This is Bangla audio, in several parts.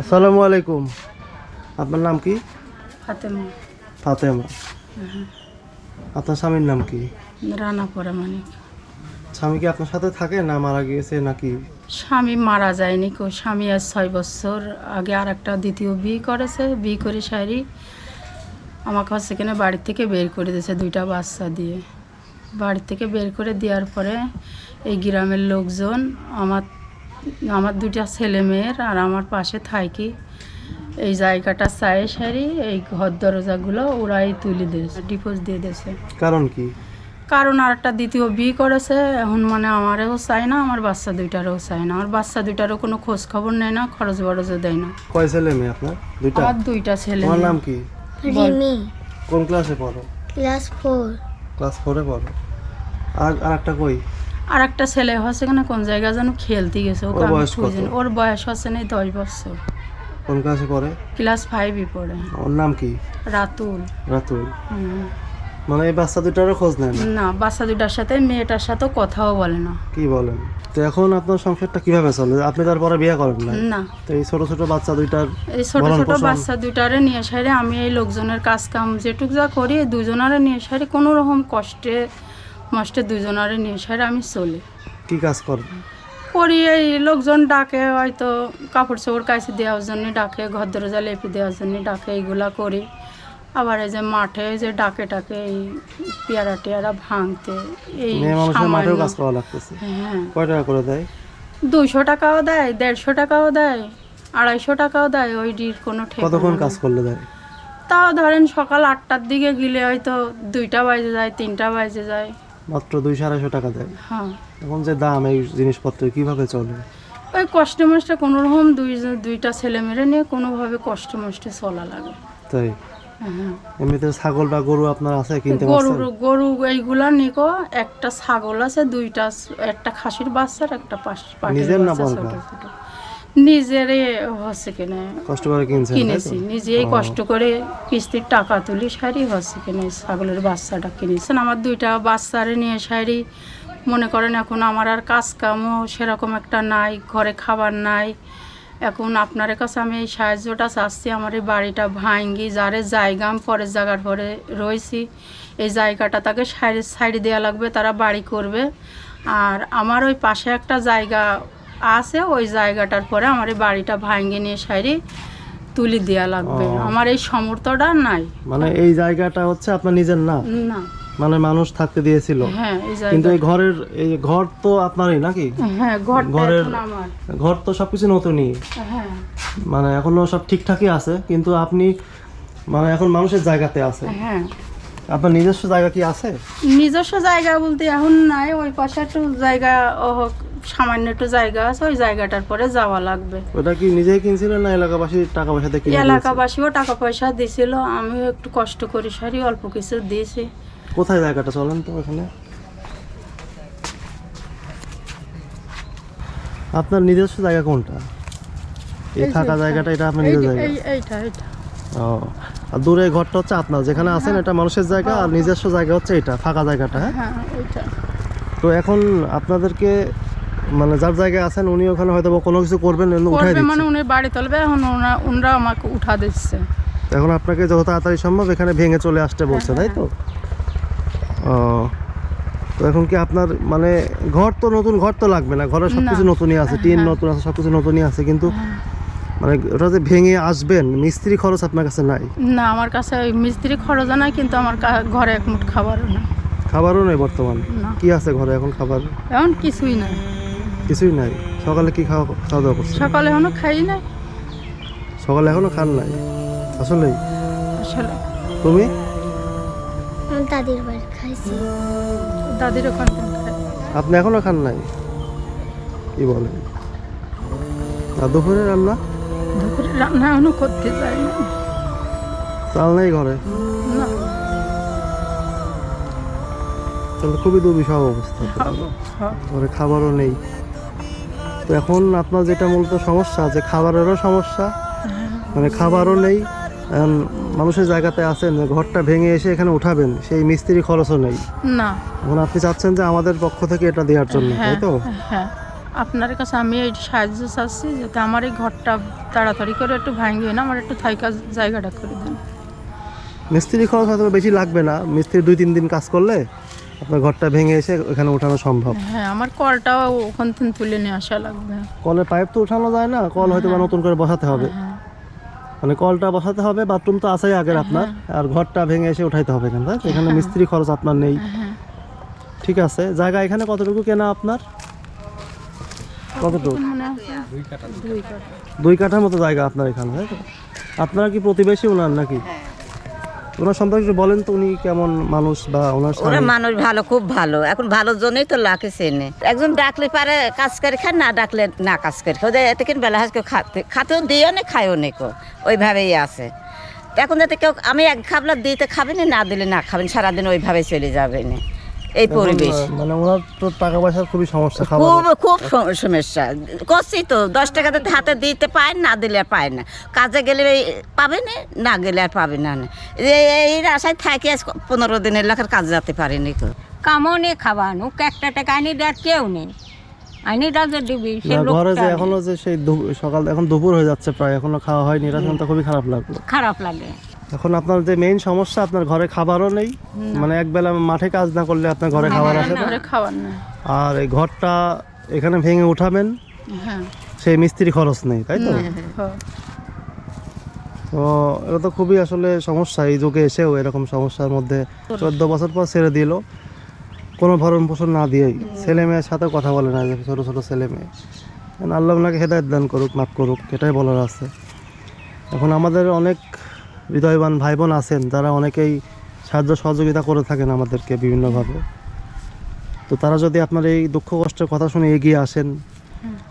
আসসালামু আলাইকুম। আপনার নাম কি? ফাতেমা। ফাতেমা। আপনার স্বামীর নাম কি? রানা পড়া মানে স্বামী কি আপনার সাথে থাকে না মারা গিয়েছে নাকি? স্বামী মারা যায়নি কো স্বামী আজ ছয় বছর আগে আর একটা দ্বিতীয় বিয়ে করেছে বিয়ে করে সারি। আমাকে হচ্ছে কিনা বাড়ি থেকে বের করে দিয়েছে দুইটা বাচ্চা দিয়ে। বাড়ি থেকে বের করে দেওয়ার পরে এই গ্রামের লোকজন আমার আমার দুইটা ছেলে মেয়ের আর আমার পাশে থাকি এই জায়গাটা চায়ে সারি এই ঘর দরজাগুলো ওরাই তুলে দিয়েছে ডিপোজ দিয়ে দিয়েছে। কারণ কি? কারণ আর একটা দ্বিতীয় বিয়ে করেছে এখন মানে আমারও চাই না আমার বাচ্চা দুইটারও চাই না। আমার বাচ্চা দুইটারও কোনো খোঁজ খবর নেয় না খরচ বরচও দেয় না। কয় ছেলে মেয়ে আপনার? দুইটা? আমার দুইটা ছেলে তোমার নাম কি? রিমি। কোন ক্লাসে পড়ো? Class four. ক্লাস ফোরে পড়ো। আর আর একটা কই? আর একটা ছেলে হচ্ছে কেন কোন জায়গায় যেন খেলতে গেছে ওকে আমি বয়স খুঁজে ওর বয়স হচ্ছে না দশ বছর। কোন ক্লাসে পড়ে? ক্লাস ফাইভই পড়ে। ওর নাম কি? রাতুল। রাতুল। মানে এই বাচ্চা দুইটারও খোঁজ নেন না? বাচ্চা দুটার সাথে মেয়েটার সাথেও কথাও বলে না। কি বলেন? তো এখন আপনার সংসারটা কীভাবে চলে? আপনি তারপরে বিয়ে করেন না না। তো এই ছোট ছোট বাচ্চা দুইটার এই ছোট ছোট বাচ্চা দুইটারে নিয়ে সারে আমি এই লোকজনের কাজ কাম যেটুক যা করি দুজনারে নিয়ে সারে কোনো রকম কষ্টে মষ্টে দুজনারে নিয়ে সারে আমি চলি। কি কাজ করেন করি এই লোকজন ডাকে হয়তো কাপড় চোপড় কাছে দেওয়ার জন্য ডাকে ঘর দরজা লেপে দেওয়ার জন্য ডাকে এইগুলা করি। আবার এই যে মাঠে যে ডাকে টাকে এই পেয়ারা টেয়ারা ভাঙতে এই মাঠেও কাজ করা লাগতেছে। হ্যাঁ। কয় টাকা করে দেয়? দুইশো টাকাও দেয় দেড়শো টাকাও দেয় আড়াইশো টাকাও দেয় ওই ডির কোনো ঠিক কতক্ষণ কাজ করলে দেয়? তাও ধরেন সকাল আটটার দিকে গেলে হয়তো দুইটা বাজে যায় তিনটা বাজে যায়। মাত্র দুইশো আড়াইশো টাকা দেয়। হ্যাঁ। এখন যে দাম এই জিনিসপত্রের কীভাবে চলে? ওই কষ্টে মষ্টে কোনো রকম দুই দুইটা ছেলে মেরে নিয়ে কোনোভাবে কষ্ট মষ্টে চলা লাগে। তাই? হ্যাঁ। এমনিতে ছাগল বা গরু আপনার আছে কিনতে গরু গরু এইগুলা নিকো একটা ছাগল আছে দুইটা একটা খাসির বাচ্চা আর একটা পাশ- নিজের না বলবা? নিজেরে হচ্ছে কিনে কষ্ট করে কিনছেন কিনেছি। নিজেই কষ্ট করে কিস্তির টাকা তুলি শাড়ি হচ্ছে কিনে ছাগলের বাচ্চাটা কিনেছেন। আমার দুইটা বাচ্চারে নিয়ে শাড়ি মনে করেন এখন আমার আর কাজ কামও সেরকম একটা নাই ঘরে খাবার নাই। এখন আপনার কাছে আমি এই সাহায্যটা চাচ্ছি আমার এই বাড়িটা ভাঙ্গি যারে জায়গা আমি পরের জায়গার পরে রয়েছি এই জায়গাটা তাকে সাইডে সাইডে দেওয়া লাগবে তারা বাড়ি করবে। আর আমার ওই পাশে একটা জায়গা আছে ওই জায়গাটার পরে আমার এই বাড়িটা ভাঙ্গে নিয়ে সাইডে তুলি দেওয়া লাগবে। আমার এই সমর্থটা নাই। মানে এই জায়গাটা হচ্ছে আপনার নিজের না? না। মানে মানুষ থাকতে দিয়েছিল। হ্যাঁ কিন্তু এই ঘরের এই ঘর তো আপনারই নাকি? হ্যাঁ ঘরের- ঘর তো সবকিছু নতুনই। হ্যাঁ। মানে এখনও সব ঠিকঠাকই আছে কিন্তু আপনি মানে এখন মানুষের জায়গাতে আছে। হ্যাঁ। আপনার নিজস্ব জায়গা কি আছে? নিজস্ব জায়গা বলতে এখন নাই ওই পাশে একটু জায়গা হোক, সামান্য একটু জায়গা আছে ওই জায়গাটার পরে যাওয়া লাগবে। ওটা কি নিজেই কিনছিলেন না এলাকাবাসী টাকা পয়সা দিয়ে কিনে? এলাকাবাসীও টাকা পয়সা দিছিল আমিও একটু কষ্ট করি সারি অল্প কিছু দিয়েছি। কোথায় জায়গাটা চলেন তো এখানে? আপনার নিজস্ব জায়গা কোনটা? এই থাকা জায়গাটা এটা আপনার নিজের জায়গা? এইটা এইটা। ও। আর দূরে ঘরটা হচ্ছে আপনার যেখানে আছেন এটা মানুষের জায়গা আর নিজস্ব জায়গা হচ্ছে এটা ফাঁকা জায়গাটা হ্যাঁ? হ্যাঁ তো এখন আপনাদেরকে মানে যার জায়গায় আছেন উনি ওখানে হয়তো কোনো কিছু করবেন উঠাই মানে উনি বাড়ি তুলবে এখন ওনা ওনরা আমাকে উঠা দিচ্ছে। এখন আপনাকে যত তাড়াতাড়ি সম্ভব এখানে ভেঙে চলে আসতে বলছে তাই তো? ও তো এখন কি আপনার মানে ঘর তো নতুন ঘর তো লাগবে না ঘরে সব কিছু নতুনই আছে টিন নতুন আছে সব কিছু নতুনই আছে কিন্তু মানে ওটা যে ভেঙে আসবেন মিস্ত্রি খরচ আপনার কাছে নাই? না আমার কাছে ওই মিস্ত্রি খরচও নাই কিন্তু আমার কা- ঘরে এক মুঠ খাবারও না খাবারও নেই বর্তমান? না। কি আছে ঘরে এখন খাবার? এখন কিছুই নাই। কিছুই নাই? সকালে কি খাওয়া খাওয়া দাওয়া করছে সকালে এখনও খাই নাই। সকালে এখনও খান নাই? আসলেই? আসলে। তুমি? আমি দাদির বাড়ি খাইছি। দাদির ওখান থেকে খাই। আপনি এখনও খান নাই? কি বলেন? আর দুপুরে রান্না? দুপুরে রান্না এখনও করতে যাই না। চাল নেই ঘরে? না। তাহলে খুবই দুর্বিষহ অবস্থা। ঘরে খাবারও নেই। তো এখন আপনার যেটা মূলত সমস্যা যে খাবারেরও সমস্যা মানে খাবারও নেই মানুষের জায়গাতে আছেন ঘরটা ভেঙে এসে এখানে উঠাবেন সেই মিস্ত্রি খরচও নেই। না। এখন আপনি চাচ্ছেন যে আমাদের পক্ষ থেকে এটা দেওয়ার জন্য তাই হ্যাঁ তো? হ্যাঁ। আপনার কাছে আমি এই সাহায্য চাচ্ছি যাতে আমার এই ঘরটা তাড়াতাড়ি করে একটু ভাঙিয়ে না আমার একটু থাইকা জায়গাটা করে দেন। মিস্ত্রি খরচ হয়তো বেশি লাগবে না। মিস্ত্রি দুই তিন দিন কাজ করলে আপনার ঘরটা ভেঙে এসে এখানে ওঠানো সম্ভব। হ্যাঁ আমার কলটাও ওখান থেকে তুলে নিয়ে আসা লাগবে। কলের পাইপ তো ওঠানো যায় না কল হয়তো বা নতুন করে বসাতে হবে। হ্যাঁ মানে কলটা বসাতে হবে বাথরুম তো আছেই আগের আপনার। আর ঘরটা ভেঙে এসে উঠাইতে হবে এখানে তাই এখানে মিস্ত্রি খরচ আপনার নেই। হ্যাঁ। ঠিক আছে। জায়গা এখানে কতটুকু কেনা আপনার? কতটুকু দুই কাঠা কাঠার মতো জায়গা আপনার এখানে আপনারা কি প্রতিবেশী ওনার নাকি? ওনার সম্পর্কে বলেন তো উনি কেমন মানুষ বা ওনার ওরা মানুষ ভালো খুব ভালো। এখন ভালোর জন্যই তো লাকে চেনে। একজন ডাকলে পারে কাজ করে খায় না ডাকলে না কাজ করে খায়। ওদের এতে কিন্তু বেলা হাজকে খাতে খাতেও দিও নে খায়ও নে কো ওইভাবেই আছে। এখন যাতে কেউ আমি এক খাবলা দিতে খাবে না দিলে না খাবেন সারাদিন ওইভাবে চলে যাবে না এই পরিবেশ। মানে ওনার তো টাকা পয়সার খুবই সমস্যা খুব খুব সমস্যা। করছি তো দশ টাকা তো হাতে দিতে পায় না দিলে আর পায় না। কাজে গেলে পাবে না না গেলে আর পাবে না এই- আশায় থাকি আজ পনেরো দিনের লেখার কাজ যেতে পারিনি কো কামও নেই খাওয়ানো একটা টাকা আনি দেওয়ার কেউ নেই। আনি রাজা দিবি সে ঘরে যে এখনও যে সেই দু- সকাল এখন দুপুর হয়ে যাচ্ছে প্রায় এখনও খাওয়া হয়নি এটা শুনতে খুবই খারাপ লাগল। খারাপ লাগে। এখন আপনার যে মেইন সমস্যা আপনার ঘরে খাবারও নেই। মানে একবেলা মাঠে কাজ না করলে আপনার ঘরে খাবার আসে না? আর এই ঘরটা এখানে ভেঙে উঠাবেন হ্যাঁ। সেই মিস্ত্রি খরচ নেই তাই তো? হ্যাঁ। তো এটা তো খুবই আসলে সমস্যা এই যুগে এসেও এরকম সমস্যার মধ্যে চোদ্দ বছর পর ছেড়ে দিল। কোনো ভরণ পোষণ না দিয়েই। ছেলে মেয়ের সাথে কথা বলে না যে ছোটো ছোটো ছেলে মেয়ে। আল্লাহ ওনাকে হেদায়ত দান করুক মাফ করুক এটাই বলার আছে। এখন আমাদের অনেক হৃদয়বান ভাই বোন আছেন যারা অনেকেই সাহায্য সহযোগিতা করে থাকেন আমাদেরকে বিভিন্নভাবে। তো তারা যদি আপনার এই দুঃখ কষ্টের কথা শুনে এগিয়ে আসেন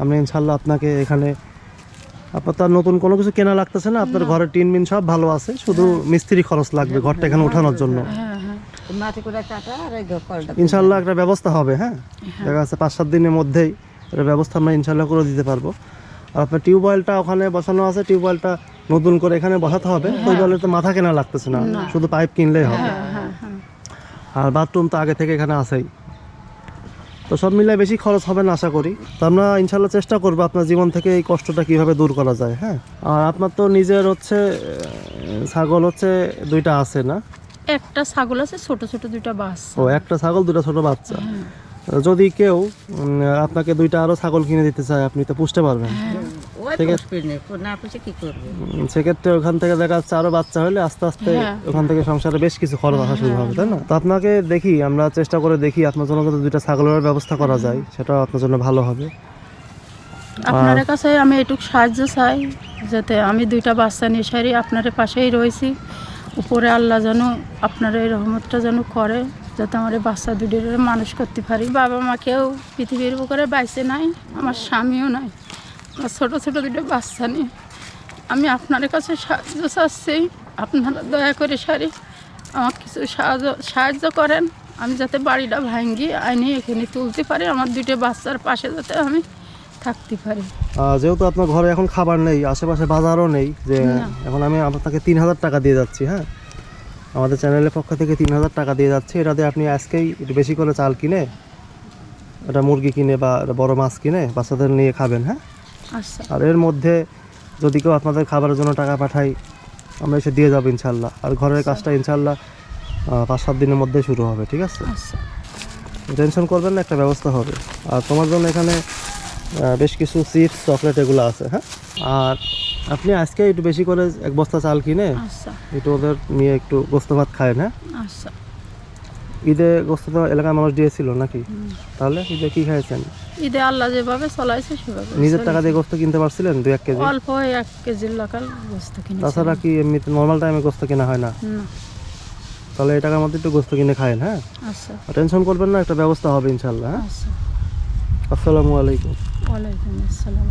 আমরা ইনশাল্লাহ আপনাকে এখানে আপনার তার নতুন কোনো কিছু কেনা লাগতেছে না আপনার ঘরের টিন মিন সব ভালো আছে শুধু মিস্ত্রি খরচ লাগবে ঘরটা এখানে ওঠানোর জন্য। হ্যাঁ হ্যাঁ আর এই কলটা ইনশাল্লাহ একটা ব্যবস্থা হবে হ্যাঁ? দেখা যাচ্ছে পাঁচ সাত দিনের মধ্যেই একটা ব্যবস্থা আমরা ইনশাল্লাহ করে দিতে পারব। আর আপনার টিউবওয়েলটা ওখানে বসানো আছে টিউবওয়েলটা নতুন করে এখানে বসাতে হবে ওই টিউবওয়েলের তো মাথা কেনা লাগতেছে না। শুধু পাইপ কিনলেই হবে। হ্যাঁ হ্যাঁ আর বাথরুম তো আগে থেকে এখানে আছেই। তো সব মিলিয়ে বেশি খরচ হবে না আশা করি। তো আমরা ইনশাল্লাহ চেষ্টা করব আপনার জীবন থেকে এই কষ্টটা কীভাবে দূর করা যায় হ্যাঁ? আর আপনার তো নিজের হচ্ছে ছাগল হচ্ছে দুইটা আছে না? একটা ছাগল আছে ছোট ছোট দুইটা বাচ্চা। ও একটা ছাগল দুটো ছোট বাচ্চা। যদি কেউ আপনাকে দুইটা আরও ছাগল কিনে দিতে চায় আপনি তো পুষতে পারবেন। সেক্ষেত্রে ওখান থেকে দেখা যাচ্ছে আরও বাচ্চা হলে আস্তে আস্তে হ্যাঁ। ওখান থেকে সংসারে বেশ কিছু খরচ আসা শুরু হবে তাই না? তো আপনাকে দেখি আমরা চেষ্টা করে দেখি আপনার জন্য যদি দুইটা ছাগলের ব্যবস্থা করা যায় সেটাও আপনার জন্য ভালো হবে। আপনার কাছে আমি এটুকু সাহায্য চাই যাতে আমি দুইটা বাচ্চা নিয়ে সারি আপনার পাশেই রয়েছি। উপরে আল্লাহ যেন আপনার এই রহমতটা যেন করে যাতে আমার এই বাচ্চা দুটির মানুষ করতে পারি। বাবা মাকেও পৃথিবীর উপরে বাইসে নাই আমার স্বামীও নাই। ছোটো ছোটো দুটো বাচ্চা নিয়ে। আমি আপনার কাছে সাহায্য চাচ্ছি। আপনারা দয়া করে সারি। আমাকে কিছু সাহায্য সাহায্য করেন। আমি যাতে বাড়িটা ভাঙ্গি আইনি এখানে তুলতে পারি। আমার দুটো বাচ্চার পাশে যাতে আমি থাকতে পারি। যেহেতু আপনার ঘরে এখন খাবার নেই আশেপাশে বাজারও নেই যে এখন আমি আপনাকে তিন হাজার টাকা দিয়ে যাচ্ছি হ্যাঁ? আমাদের চ্যানেলের পক্ষ থেকে তিন হাজার টাকা দিয়ে যাচ্ছে। এটা দিয়ে আপনি আজকেই একটু বেশি করে চাল কিনে একটা মুরগি কিনে বা বড় মাছ কিনে বাচ্চাদের নিয়ে খাবেন হ্যাঁ? আর এর মধ্যে যদি কেউ আপনাদের খাবারের জন্য টাকা পাঠাই আমরা এসে দিয়ে যাব ইনশাল্লাহ আর ঘরের কাজটা ইনশাল্লাহ পাঁচ সাত দিনের মধ্যে শুরু হবে ঠিক আছে? আচ্ছা। টেনশন করবেন না একটা ব্যবস্থা হবে। আর তোমার জন্য এখানে বেশ কিছু চিপস চকলেট এগুলো আছে হ্যাঁ? আর আপনি আজকে একটু বেশি করে এক বস্তা চাল কিনে আচ্ছা। একটু ওদের নিয়ে একটু গোস্ত ভাত খায় না আচ্ছা। ঈদে গোস্ত তো এলাকার মানুষ দিয়েছিল নাকি? তাহলে ঈদে কি খাইছেন? ঈদে আল্লাহ যেভাবে চলাইছে সেভাবে নিজের টাকা দিয়ে গোস্ত কিনতে পারছিলেন? দু এক কেজি? অল্প এক কেজির লাকাল বস্তু কিনেছি তাছাড়া কি এমনিতে নর্মাল টাইমে গোস্ত কেনা হয় না? না। তাহলে এই টাকার মধ্যে একটু গোস্ত কিনে খায়েন হ্যাঁ? আচ্ছা। টেনশন করবেন না একটা ব্যবস্থা হবে ইনশাল্লাহ হ্যাঁ? আচ্ছা। আসসালামু আলাইকুম। ওয়ালাইকুম আসসালাম।